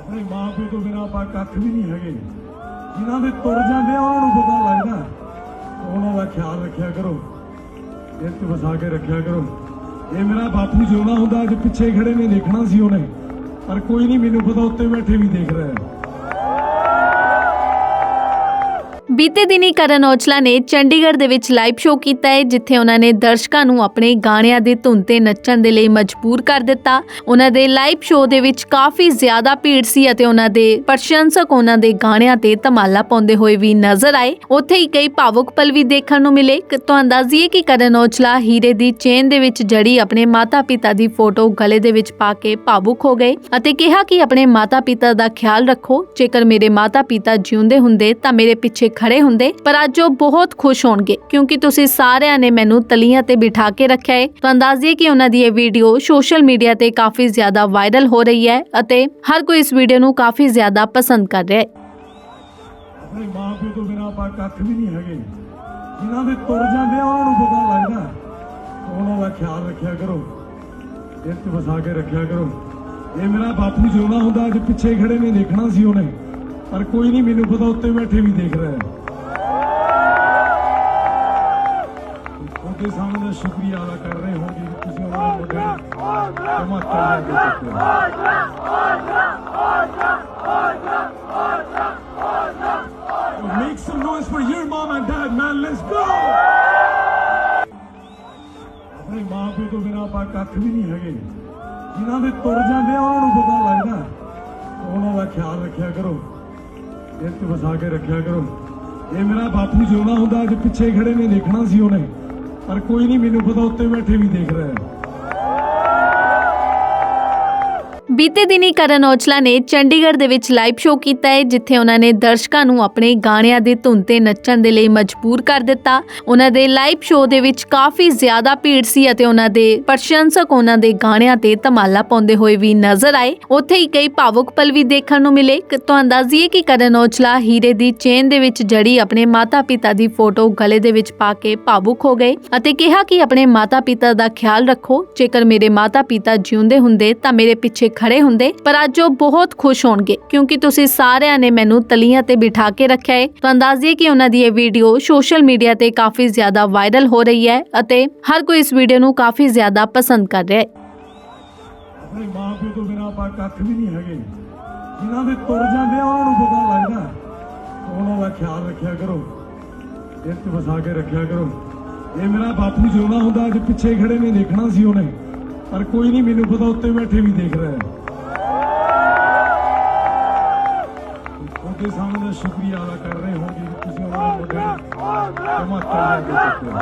ਆਪਣੇ ਮਾਂ ਪਿਓ ਤੋਂ ਬਿਨਾਂ ਆਪਾਂ ਕੱਖ ਵੀ ਨਹੀਂ ਹੈਗੇ। ਜਿਨ੍ਹਾਂ ਦੇ ਤੁਰ ਜਾਂਦੇ ਆ, ਉਹਨਾਂ ਨੂੰ ਪਤਾ ਲੱਗਦਾ। ਉਹਨਾਂ ਦਾ ਖਿਆਲ ਰੱਖਿਆ ਕਰੋ। ਦਿਲ 'ਚ ਵਸਾ ਕੇ ਰੱਖਿਆ ਕਰੋ। ਇਹ ਮੇਰਾ ਬਾਪੂ ਜਿਉਣਾ ਹੁੰਦਾ, ਅੱਜ ਪਿੱਛੇ ਖੜੇ ਨੇ, ਦੇਖਣਾ ਸੀ ਉਹਨੇ। ਪਰ ਕੋਈ ਨਹੀਂ, ਮੈਨੂੰ ਪਤਾ, ਉੱਤੇ ਬੈਠੇ ਵੀ ਦੇਖ ਰਿਹਾ ਹੈ। ਬੀਤੇ ਦਿਨੀ ਕਰਨ ਔਜਲਾ ਨੇ ਚੰਡੀਗੜ੍ਹ ਦੇ ਵਿੱਚ ਲਾਈਵ ਸ਼ੋਅ ਕੀਤਾ ਹੈ, ਜਿੱਥੇ ਉਹਨਾਂ ਨੇ ਦਰਸ਼ਕਾਂ ਨੂੰ ਆਪਣੇ ਗਾਣਿਆਂ ਦੀ ਧੁਨ ਤੇ ਨੱਚਣ ਦੇ ਲਈ ਮਜਬੂਰ ਕਰ ਦਿੱਤਾ। ਉਹਨਾਂ ਦੇ ਲਾਈਵ ਸ਼ੋਅ ਦੇ ਵਿੱਚ ਕਾਫੀ ਜ਼ਿਆਦਾ ਭੀੜ ਸੀ ਅਤੇ ਉਹਨਾਂ ਦੇ ਪ੍ਰਸ਼ੰਸਕ ਉਹਨਾਂ ਦੇ ਗਾਣਿਆਂ ਤੇ ਧਮਾਲਾ ਪਾਉਂਦੇ ਹੋਏ ਵੀ ਨਜ਼ਰ ਆਏ। ਉੱਥੇ ਹੀ ਕਈ ਭਾਵੁਕ ਪਲ ਵੀ ਦੇਖਣ ਨੂੰ ਮਿਲੇ। ਤੁਹਾਨੂੰ ਦੱਸ ਕਿ ਕਰਨ ਔਜਲਾ ਹੀਰੇ ਦੀ ਚੇਨ ਦੇ ਵਿੱਚ ਜੜੀ ਆਪਣੇ ਮਾਤਾ-ਪਿਤਾ ਦੀ ਫੋਟੋ ਗਲੇ ਦੇ ਵਿੱਚ ਪਾ ਕੇ ਭਾਵੁਕ ਹੋ ਗਏ ਅਤੇ ਕਿਹਾ ਕਿ ਆਪਣੇ ਮਾਤਾ-ਪਿਤਾ ਦਾ ਖਿਆਲ ਰੱਖੋ, ਜੇਕਰ ਮੇਰੇ ਮਾਤਾ-ਪਿਤਾ ਜਿਉਂਦੇ ਹੁੰਦੇ ਤਾਂ ਮੇਰੇ ਪਿੱਛੇ ਖੜੇ ਹੁੰਦੇ, ਪਰ ਅੱਜ ਉਹ ਬਹੁਤ ਖੁਸ਼ ਹੋਣਗੇ, ਕਿਉਂਕਿ ਤੁਸੀਂ ਸਾਰਿਆਂ ਨੇ ਮੈਨੂੰ ਤਲੀਆਂ ਤੇ ਬਿਠਾ ਕੇ ਰੱਖਿਆ ਹੈ ਤੁਹਾਨੂੰ ਦੱਸ ਕਿ ਉਹਨਾਂ ਦੀ ਇਹ ਵੀਡੀਓ ਸੋਸ਼ਲ ਮੀਡੀਆ ਤੇ ਕਾਫੀ ਜ਼ਿਆਦਾ ਵਾਇਰਲ ਹੋ ਰਹੀ ਹੈ ਅਤੇ ਹਰ ਕੋਈ ਇਸ ਵੀਡੀਓ ਨੂੰ ਕਾਫੀ ਜ਼ਿਆਦਾ ਪਸੰਦ ਕਰ ਰਿਹਾ ਹੈ ਆਪਣੇ ਮਾਂ ਪਿਓ ਤੋਂ ਬਿਨਾਂ ਆਪਾਂ ਕੱਖ ਵੀ ਨਹੀਂ ਹੈਗੇ। ਜਿਨ੍ਹਾਂ ਦੇ ਤੁਰ ਜਾਂਦੇ ਆ, ਉਹਨਾਂ ਨੂੰ ਪਤਾ ਲੱਗਦਾ ਉਹਨਾਂ ਦਾ ਖਿਆਲ ਰੱਖਿਆ ਕਰੋ। ਦਿਲ 'ਚ ਵਸਾ ਕੇ ਰੱਖਿਆ ਕਰੋ। ਇਹ ਮੇਰਾ ਬਾਪੂ ਜਿਉਂਦਾ ਹੁੰਦਾ, ਅੱਜ ਪਿੱਛੇ ਖੜੇ ਨੇ ਦੇਖਣਾ ਸੀ ਉਹਨੇ। ਪਰ ਕੋਈ ਨਹੀਂ, ਮੈਨੂੰ ਪਤਾ ਉੱਤੇ ਬੈਠੇ ਵੀ ਦੇਖ ਰਿਹਾ ਹੈ। ਉਹਦੇ ਸਾਹਮਣੇ ਦਾ ਸ਼ੁਕਰੀਆ ਅਦਾ ਕਰ ਰਹੇ ਹੋਗੇ ਕਿ ਤੁਸੀਂ ਉਹਨਾਂ ਦੇ ਨੂੰ ਹਿਮਾਚਲ ਲੈ ਕੇ ਚੱਕੇ ਹੋ। Make some noise for your mom and dad, man. Let's go! ਆਪਣੇ ਮਾਂ ਪਿਓ ਤੋਂ ਬਿਨਾਂ ਆਪਾਂ ਕੱਖ ਵੀ ਨਹੀਂ ਹੈਗੇ। ਜਿਨ੍ਹਾਂ ਦੇ ਤੁਰ ਜਾਂਦੇ ਆ ਉਹਨਾਂ ਨੂੰ ਪਤਾ ਲੱਗਦਾ। ਉਹਨਾਂ ਦਾ ਖਿਆਲ ਰੱਖਿਆ ਕਰੋ। 'ਚ ਵਸਾ ਕੇ ਰੱਖਿਆ ਕਰੋ। ਇਹ ਮੇਰਾ ਬਾਪੂ ਜਿਉਂਦਾ ਹੁੰਦਾ ਅੱਜ ਪਿੱਛੇ ਖੜੇ ਨੇ ਦੇਖਣਾ ਸੀ ਉਹਨੇ। ਪਰ ਕੋਈ ਨਹੀਂ ਮੈਨੂੰ ਪਤਾ ਉੱਤੇ ਬੈਠੇ ਵੀ ਦੇਖ ਰਿਹਾ ਹੈ। ਬੀਤੇ ਦਿਨੀ ਕਰਨ ਔਜਲਾ ਨੇ ਚੰਡੀਗੜ੍ਹ ਦੇ ਵਿੱਚ ਲਾਈਵ ਸ਼ੋਅ ਕੀਤਾ ਹੈ, ਜਿੱਥੇ ਉਹਨਾਂ ਨੇ ਦਰਸ਼ਕਾਂ ਨੂੰ ਆਪਣੇ ਗਾਣਿਆਂ ਦੀ ਧੁਨ ਤੇ ਨੱਚਣ ਦੇ ਲਈ ਮਜਬੂਰ ਕਰ ਦਿੱਤਾ। ਉਹਨਾਂ ਦੇ ਲਾਈਵ ਸ਼ੋਅ ਦੇ ਵਿੱਚ ਕਾਫੀ ਜ਼ਿਆਦਾ ਭੀੜ ਸੀ ਅਤੇ ਉਹਨਾਂ ਦੇ ਪ੍ਰਸ਼ੰਸਕ ਉਹਨਾਂ ਦੇ ਗਾਣਿਆਂ ਤੇ ਧਮਾਲਾ ਪਾਉਂਦੇ ਹੋਏ ਵੀ ਨਜ਼ਰ ਆਏ। ਉੱਥੇ ਹੀ ਕਈ ਭਾਵੁਕ ਪਲ ਵੀ ਦੇਖਣ ਨੂੰ ਮਿਲੇ। ਤੁਹਾਨੂੰ ਦੱਸ ਕਿ ਕਰਨ ਔਜਲਾ ਹੀਰੇ ਦੀ ਚੇਨ ਦੇ ਵਿੱਚ ਜੜੀ ਆਪਣੇ ਮਾਤਾ-ਪਿਤਾ ਦੀ ਫੋਟੋ ਗਲੇ ਦੇ ਵਿੱਚ ਪਾ ਕੇ ਭਾਵੁਕ ਹੋ ਗਏ ਅਤੇ ਕਿਹਾ ਕਿ ਆਪਣੇ ਮਾਤਾ-ਪਿਤਾ ਦਾ ਖਿਆਲ ਰੱਖੋ, ਜੇਕਰ ਮੇਰੇ ਮਾਤਾ-ਪਿਤਾ ਜਿਉਂਦੇ ਹੁੰਦੇ ਤਾਂ ਮੇਰੇ ਪਿੱਛੇ ਖੜੇ ਹੁੰਦੇ, ਪਰ ਅੱਜ ਉਹ ਬਹੁਤ ਖੁਸ਼ ਹੋਣਗੇ, ਕਿਉਂਕਿ ਤੁਸੀਂ ਸਾਰਿਆਂ ਨੇ ਮੈਨੂੰ ਤਲੀਆਂ ਤੇ ਬਿਠਾ ਕੇ ਰੱਖਿਆ ਹੈ ਤੁਹਾਨੂੰ ਦੱਸ ਕਿ ਉਹਨਾਂ ਦੀ ਇਹ ਵੀਡੀਓ ਸੋਸ਼ਲ ਮੀਡੀਆ ਤੇ ਕਾਫੀ ਜ਼ਿਆਦਾ ਵਾਇਰਲ ਹੋ ਰਹੀ ਹੈ ਅਤੇ ਹਰ ਕੋਈ ਇਸ ਵੀਡੀਓ ਨੂੰ ਕਾਫੀ ਜ਼ਿਆਦਾ ਪਸੰਦ ਕਰ ਰਿਹਾ ਹੈ ਆਪਣੇ ਮਾਂ ਪਿਓ ਤੋਂ ਬਿਨਾਂ ਆਪਾਂ ਕੱਖ ਵੀ ਨਹੀਂ ਹੈਗੇ। ਜਿਨ੍ਹਾਂ ਦੇ ਤੁਰ ਜਾਂਦੇ ਆ, ਉਹਨਾਂ ਨੂੰ ਪਤਾ ਲੱਗਦਾ ਉਹਨਾਂ ਦਾ ਖਿਆਲ ਰੱਖਿਆ ਕਰੋ। ਦਿਲ 'ਚ ਵਸਾ ਕੇ ਰੱਖਿਆ ਕਰੋ। ਇਹ ਮੇਰਾ ਬਾਪੂ ਜਿਉਂਦਾ ਹੁੰਦਾ, ਅੱਜ ਪਿੱਛੇ ਖੜੇ ਨੇ ਦੇਖਣਾ ਸੀ ਉਹਨੇ। ਪਰ ਕੋਈ ਨਹੀਂ, ਮੈਨੂੰ ਪਤਾ, ਉੱਤੇ ਬੈਠੇ ਵੀ ਦੇਖ ਰਿਹਾ ਹੈ। ਉਹਦੇ ਸਾਹਮਣੇ ਸ਼ੁਕਰੀਆ ਅਦਾ ਕਰ ਰਹੇ ਹੋਗੇ ਕਿ ਤੁਸੀਂ ਉਹਨਾਂ ਨੂੰ ਹਿਮਾਚਲ ਲੈ ਕੇ ਚੱਕੇ ਹੋ।